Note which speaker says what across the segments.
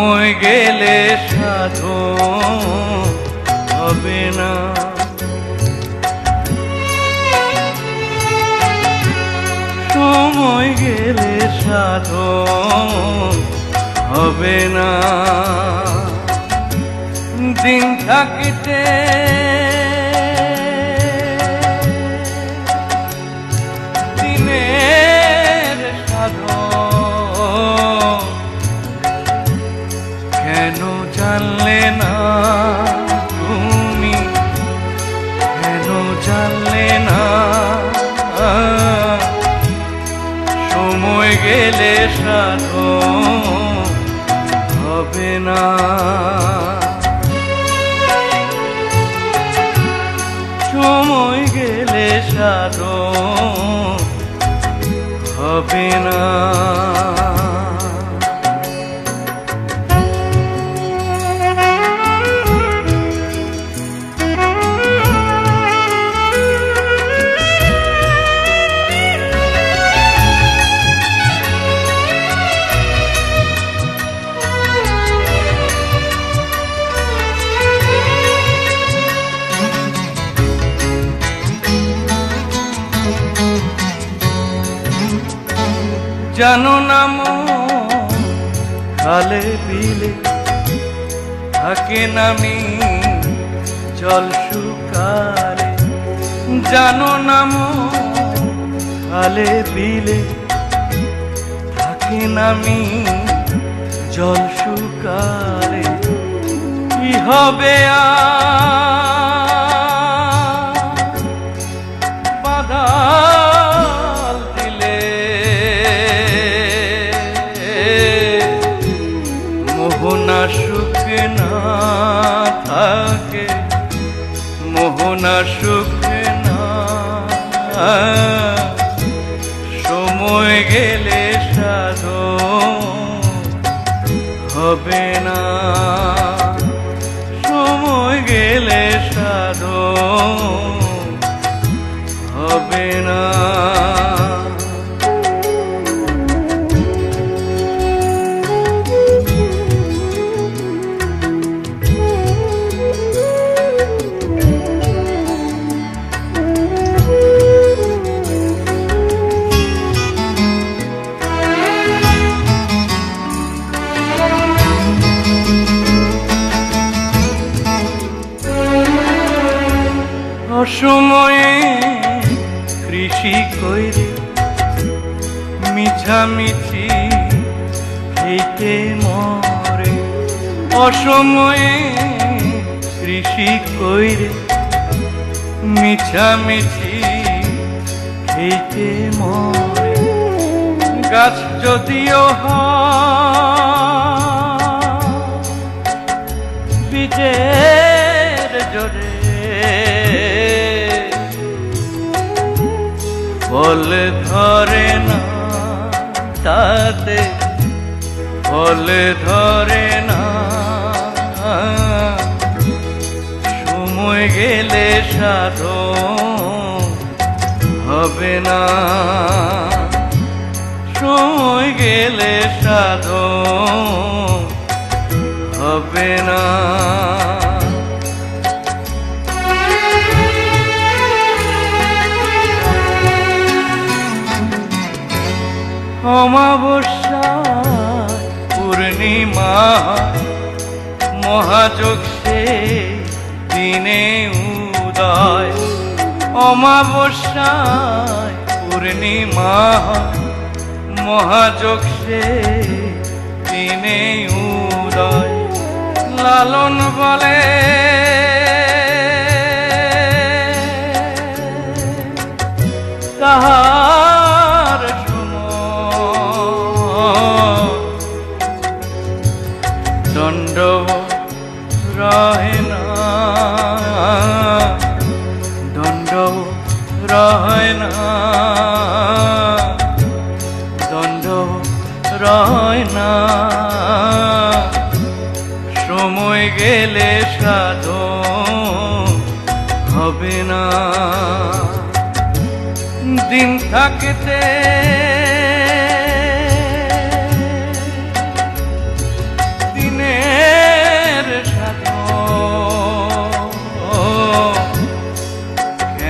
Speaker 1: সময় গেলে সাধু হবে না। সময় গেলে সাধু হবে না। দিন থাকিতে না। সময় গেলে সাধ হবে না। জানো না খালে বিলে থাকে নামি জল শুকালে। জানো না খালে বিলে থাকে নামি জল শুকালে। কি হবে আর? বাদাল মোহনা সুখে না। সময় গেলে সাধো হবে না। সময় গেলে সাধো হবে না। অসময়ে কৃষি কইরে মিছামিছি খেতে মরে। অসময়ে কৃষি কইরে মিছামিছি খেতে মরে। গাছ যদিও হয় ফল ধরে না তাতে, ফল ধরে না। সময় গেলে সাধন হবে না। সময় গেলে সাধন হবে না। অমাবস্যা পূর্ণিমা সে দিনে উদয়। অমাবস্যায় পূর্ণিমা সে দিনে উদয়। লালন বলে। তাহার রহে না। দণ্ড রহে না। দণ্ড রয় সময় গেলে সাধন হবে না। দিন থাকতে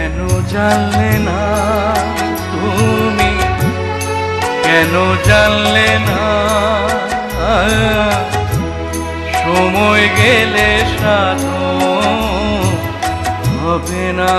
Speaker 1: কেন জানলে না তুমি? কেন জানলে না? সময় গেলে সাধন হবে না।